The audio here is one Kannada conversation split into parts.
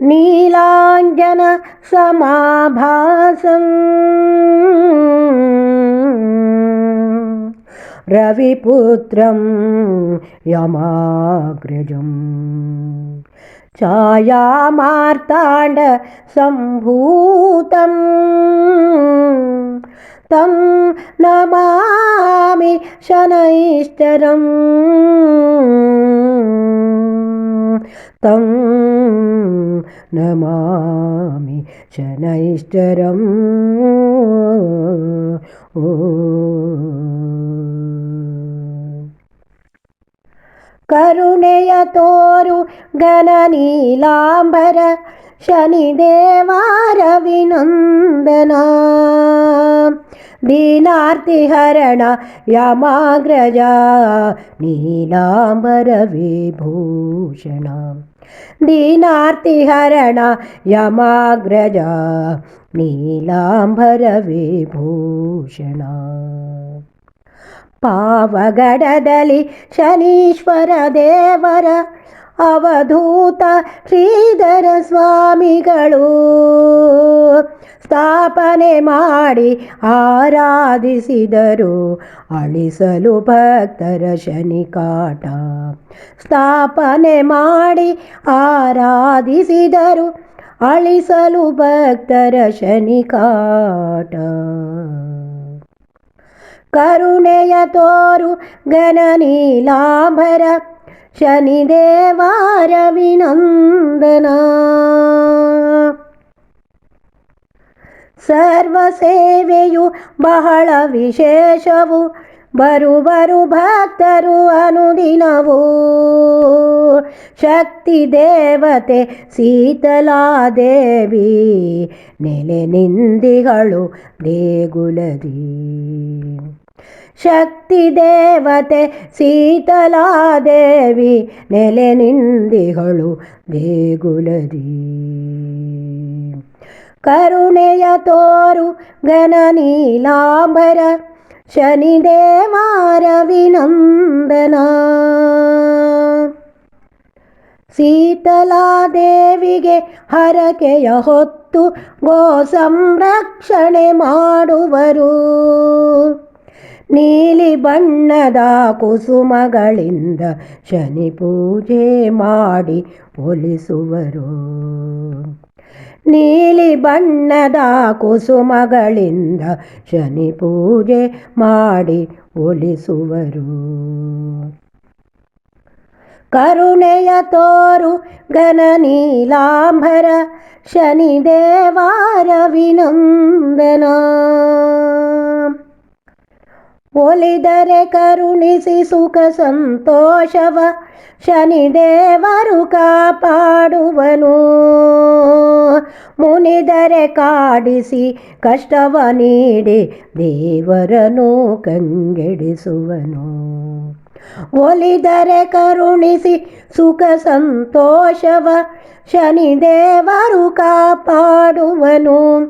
నీలాంజన సమాభాసం. రవిపుత్రం యమాగ్రజం. ఛాయామార్తాండ సంభూతం. తం నమామి శనైశ్చరం. തം നമാമി ശനൈശ്വരം ഓ. കരുണയ തോരു ഗണനീലാംബര शनिदेवारविनन्दना दीनार्तिहरण यमाग्रजा नीलाम्बरविभूषण दीनार्तिहरण यमाग्रजा भूषण पावगडदलि शनीश्वर देवर ಅವಧೂತ ಶ್ರೀಧರ ಸ್ವಾಮಿಗಳು. ಸ್ಥಾಪನೆ ಮಾಡಿ ಆರಾಧಿಸಿದರು. ಅಳಿಸಲು ಭಕ್ತರ ಶನಿಕಾಟ. ಸ್ಥಾಪನೆ ಮಾಡಿ ಆರಾಧಿಸಿದರು. ಅಳಿಸಲು ಭಕ್ತರ ಶನಿಕಾಟ. ಕರುಣೆಯ ತೋರು ಗಣನೀಲಾಂಬರ ಸರ್ವ ಸೇವೆಯು ಬಹಳ ವಿಶೇಷವು ಬರುವರು ಭಕ್ತರು ಅನುದಿನವು ಶಕ್ತಿ ದೇವತೆ ಸೀತಲಾದೇವಿ ನೆಲೆ ನಿಂದಿಗಳು ದೇಗುಲದಿ ಶಕ್ತಿ ದೇವತೆ ಸೀತಲಾದೇವಿ ನೆಲೆ ನಿಂದಿಗಳು ದೇಗುಲದಿ ಕರುಣೆಯ ತೋರು ಗಣನೀಲಾಂಬರ ಶನಿದೇವಾರ ವಿನಂದನ ಶೀತಲಾದೇವಿಗೆ ಹರಕೆಯ ಹೊತ್ತು ಗೋ ಸಂರಕ್ಷಣೆ ಮಾಡುವರು. ನೀಲಿ ಬಣ್ಣದ ಕುಸುಮಗಳಿಂದ ಶನಿ ಪೂಜೆ ಮಾಡಿ ಒಲಿಸುವರು. ನೀಲಿ ಬಣ್ಣದ ಕುಸುಮಗಳಿಂದ ಶನಿ ಪೂಜೆ ಮಾಡಿ ಒಲಿಸುವರು. ಕರುಣೆಯ ತೋರು ಗಣನೀಲಾಂಬರ ಶನಿದೇವಾರ ವಿನಂದನ. ಒಲಿದರೆ ಕರುಣಿಸಿ ಸುಖ ಸಂತೋಷವ ಶನಿದೇವರು ಕಾಪಾಡುವನು. ಮುನಿದರೆ ಕಾಡಿಸಿ ಕಷ್ಟವ ನೀಡಿ ದೇವರನು ಕಂಗೆಡಿಸುವನು. ಒಲಿದರೆ ಕರುಣಿಸಿ ಸುಖ ಸಂತೋಷವ ಶನಿದೇವರು ಕಾಪಾಡುವನು.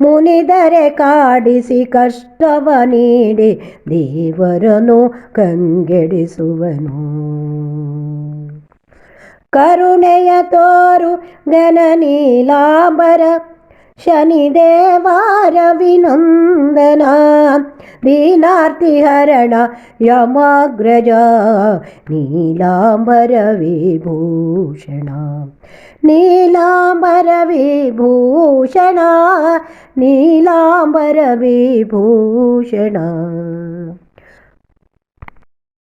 ಮುನಿದರೆ ಕಾಡಿಸಿ ಕಷ್ಟವ ನೀಡಿ ದೇವರನು ಕಂಗೆಡಿಸುವನು. ಕರುಣೆಯ ತೋರು ಗಣನೀಲಾಂಬರ ಶನಿದೇವಾರ ವಿನಂದನ ದೀನಾರ್ತಿ ಹರಣ ಯಮಾಗ್ರಜ ನೀಲಾಂಬರ